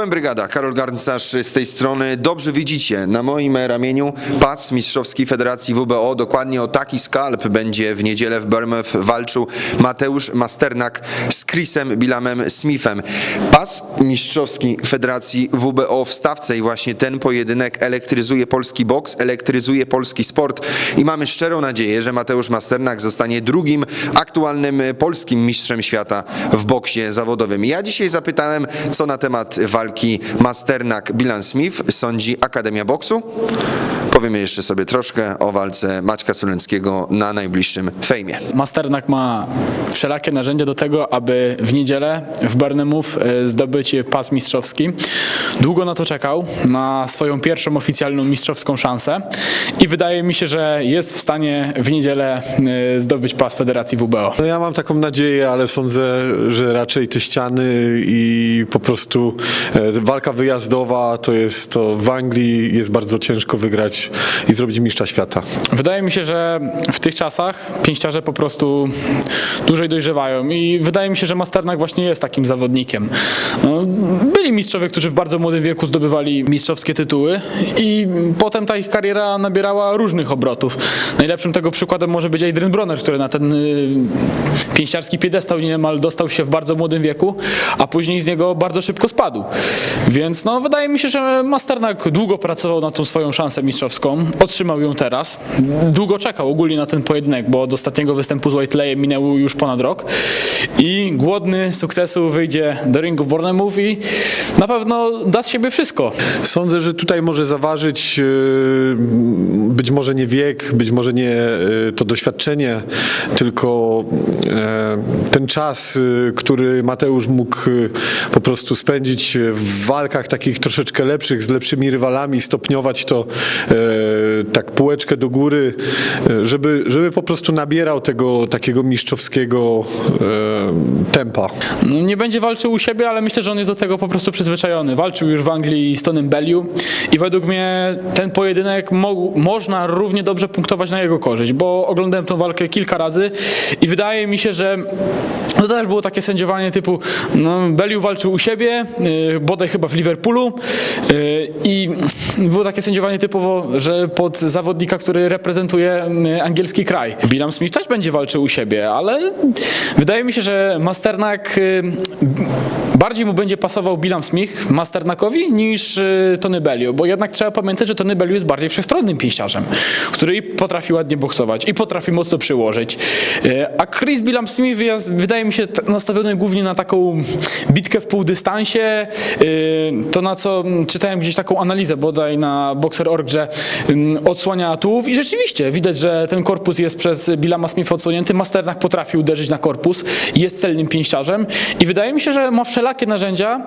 Czołem brygada, Karol Garncarz z tej strony. Dobrze widzicie, na moim ramieniu pas mistrzowski Federacji WBO. Dokładnie o taki skalp będzie w niedzielę w Bournemouth walczył Mateusz Masternak z Chrisem Bilamem Smithem. Pas mistrzowski Federacji WBO w stawce i właśnie ten pojedynek elektryzuje polski boks, elektryzuje polski sport i mamy szczerą nadzieję, że Mateusz Masternak zostanie drugim aktualnym polskim mistrzem świata w boksie zawodowym. Ja dzisiaj zapytałem, co na temat walki Masternak-Bilan Smith sądzi Akademia Boksu. Powiemy jeszcze sobie troszkę o walce Maćka Sulenckiego na najbliższym fejmie. Masternak ma wszelakie narzędzia do tego, aby w niedzielę w Barnemów e, zdobyć pas mistrzowski. Długo na to czekał, na swoją pierwszą oficjalną mistrzowską szansę i wydaje mi się, że jest w stanie w niedzielę e, zdobyć pas Federacji WBO. No ja mam taką nadzieję, ale sądzę, że raczej te ściany i po prostu e, walka wyjazdowa to jest to w Anglii jest bardzo ciężko wygrać i zrobić mistrza świata. Wydaje mi się, że w tych czasach pięściarze po prostu dłużej dojrzewają i wydaje mi się, że Masternak właśnie jest takim zawodnikiem. No, Byli mistrzowie, którzy w bardzo młodym wieku zdobywali mistrzowskie tytuły i potem ta ich kariera nabierała różnych obrotów. Najlepszym tego przykładem może być Adrian Bronner, który na ten y, pięściarski piedestał niemal dostał się w bardzo młodym wieku, a później z niego bardzo szybko spadł. Więc no, wydaje mi się, że Masternak długo pracował na tą swoją szansę mistrzowską, otrzymał ją teraz. Długo czekał ogólnie na ten pojedynek, bo od ostatniego występu z White Leyem minęł już ponad rok i głodny sukcesu wyjdzie do ringu w Bournemouth i na pewno da z siebie wszystko. Sądzę, że tutaj może zaważyć e, być może nie wiek, być może nie e, to doświadczenie, tylko e, ten czas, który Mateusz mógł po prostu spędzić w walkach takich troszeczkę lepszych, z lepszymi rywalami, stopniować to tak półeczkę do góry, e, żeby, żeby po prostu nabierał tego takiego mistrzowskiego e, tempa. No, nie będzie walczył u siebie, ale myślę, że on jest do tego po prostu przyzwyczajony. Walczył już w Anglii z Tonem Belliu i według mnie ten pojedynek mo- można równie dobrze punktować na jego korzyść, bo oglądałem tą walkę kilka razy i wydaje mi się, że to też było takie sędziowanie typu no, walczył u siebie, bodaj chyba w Liverpoolu i było takie sędziowanie typowo, że pod zawodnika, który reprezentuje yy, angielski kraj. Bilam Smith też będzie walczył u siebie, ale wydaje mi się, że Masternak y, bardziej mu będzie pasował Bilam Smith Masternakowi niż y, Tony Bellew, bo jednak trzeba pamiętać, że Tony Bellew jest bardziej wszechstronnym pięściarzem, który i potrafi ładnie boksować i potrafi mocno przyłożyć. Y, A Chris Bilam Smith jest, wydaje mi się nastawiony głównie na taką bitkę w półdystansie, to na co mm, czytałem gdzieś taką analizę bodaj na Boxer.org, że mm, odsłania tułów. I rzeczywiście widać, że ten korpus jest przez Bilama Smith odsłonięty. Masternak potrafi uderzyć na korpus, jest celnym pięściarzem. I wydaje mi się, że ma wszelakie narzędzia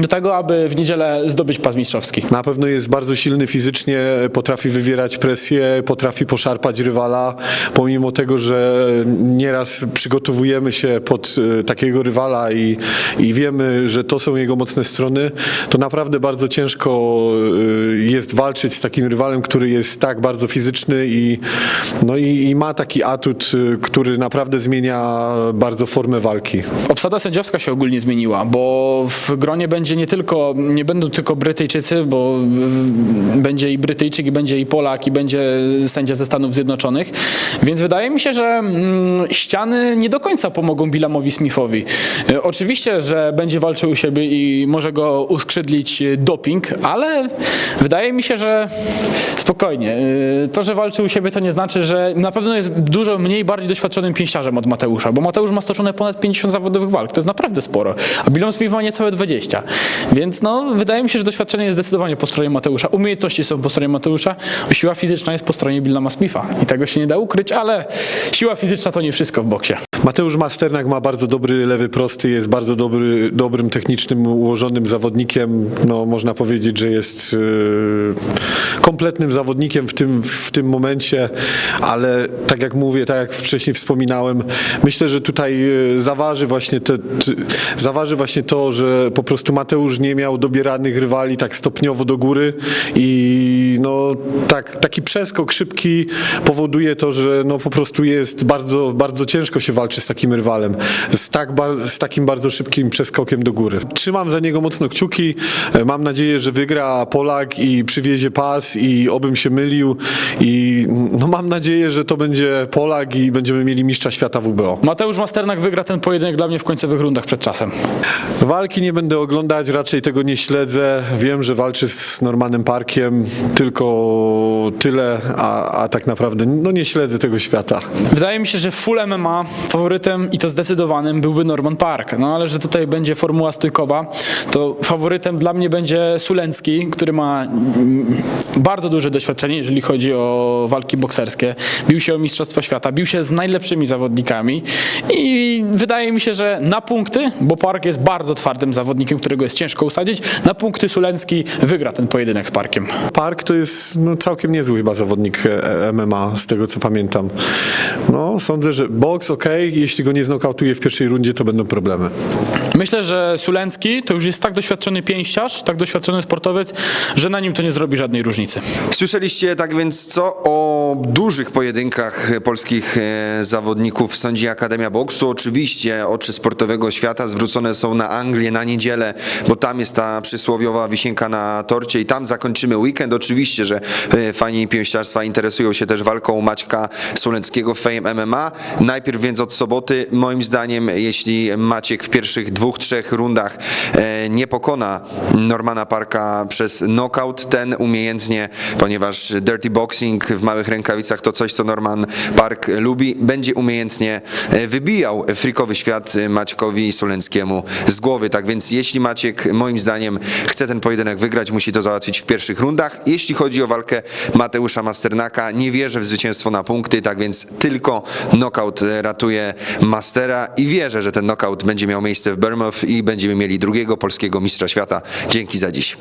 do tego, aby w niedzielę zdobyć pas mistrzowski. Na pewno jest bardzo silny fizycznie, potrafi wywierać presję, potrafi poszarpać rywala, pomimo tego, że nieraz przygotowujemy się pod e, takiego rywala i, i wiemy, że to są jego mocne strony, to naprawdę bardzo ciężko e, jest walczyć z takim rywalem, który jest tak bardzo fizyczny i, no i, i ma taki atut, e, który naprawdę zmienia bardzo formę walki. Obsada sędziowska się ogólnie zmieniła, bo w gronie będzie nie tylko, nie będą tylko Brytyjczycy, bo y, będzie i Brytyjczyk, i będzie i Polak, i będzie sędzia ze Stanów Zjednoczonych, więc wydaje mi się, że mm, ściany nie do końca pomogą Bilamowi Smithowi. Y, Oczywiście, że będzie walczył u siebie i może go uskrzydlić y, doping, ale wydaje mi się, że spokojnie. y, To, że walczy u siebie, to nie znaczy, że na pewno jest dużo mniej, bardziej doświadczonym pięściarzem od Mateusza, bo Mateusz ma stoczone ponad 50 zawodowych walk, to jest naprawdę sporo, a Bilon Smith ma niecałe 20. Więc no, wydaje mi się, że doświadczenie jest zdecydowanie po stronie Mateusza, umiejętności są po stronie Mateusza, siła fizyczna jest po stronie Bilama Smitha i tego się nie da ukryć, ale siła fizyczna to nie wszystko w boksie. Mateusz Masternak ma bardzo dobry lewy prosty, jest bardzo dobry, dobrym technicznym, ułożonym zawodnikiem. No, można powiedzieć, że jest e, kompletnym zawodnikiem w tym, w tym momencie, ale tak jak mówię, tak jak wcześniej wspominałem, myślę, że tutaj e, zaważy właśnie, te, zaważy właśnie to, że po prostu Mateusz nie miał dobieranych rywali tak stopniowo do góry i no, tak, taki przeskok szybki powoduje to, że no, po prostu jest bardzo, bardzo ciężko się walczy z takim rywalem, z, tak, z takim bardzo szybkim przeskokiem do góry. Trzymam za niego mocno kciuki, e, mam nadzieję, że wygra Polak i przywiezie pas i obym się mylił i no, mam nadzieję, że to będzie Polak i będziemy mieli mistrza świata WBO. Mateusz Masternak wygra ten pojedynek dla mnie w końcowych rundach przed czasem. Walki nie będę oglądać, raczej tego nie śledzę. Wiem, że walczy z Normanem Parkiem, tylko tyle, a, a tak naprawdę no nie śledzę tego świata. Wydaje mi się, że full MMA faworytem i to zdecydowanym byłby Norman Park. No ale że tutaj będzie formuła stójkowa, to faworytem dla mnie będzie Sulencki, który ma bardzo duże doświadczenie, jeżeli chodzi o walki bokserskie. Bił się o Mistrzostwo Świata, bił się z najlepszymi zawodnikami i wydaje mi się, że na punkty, bo Park jest bardzo twardym zawodnikiem, którego jest ciężko usadzić, na punkty Sulencki wygra ten pojedynek z Parkiem. Park to jest no, całkiem niezły chyba zawodnik e, MMA, z tego co pamiętam. No, sądzę, że boks ok, jeśli go nie znokautuje w pierwszej rundzie, to będą problemy. Myślę, że Sulencki to już jest tak doświadczony pięściarz, tak doświadczony sportowiec, że na nim to nie zrobi żadnej różnicy. Słyszeliście tak więc co o dużych pojedynkach polskich e, zawodników sądzi Akademia Boksu. Oczywiście oczy sportowego świata zwrócone są na Anglię na niedzielę, bo tam jest ta przysłowiowa wisienka na torcie i tam zakończymy weekend. Oczywiście, że e, fani pięściarstwa interesują się też walką Maćka Suleckiego w Fame MMA. Najpierw więc od soboty, moim zdaniem, jeśli Maciek w pierwszych dwóch, trzech rundach e, nie pokona Normana Parka przez knockout, ten umiejętnie, ponieważ dirty boxing w małych rękawicach to coś, co Norman Park lubi, będzie umiejętnie e, wybijał frikowy świat e, Maćkowi Sulenckiemu z głowy. Tak więc jeśli Maciek, moim zdaniem, chce ten pojedynek wygrać, musi to załatwić w pierwszych rundach. Jeśli chodzi o walkę Mateusza Masternaka, nie wierzę w zwycięstwo na punkty, tak więc tylko knockout e, ratuje Mastera i wierzę, że ten knockout będzie miał miejsce w Bournemouth i będziemy mieli drugiego polskiego mistrza świata. Dzięki za dziś.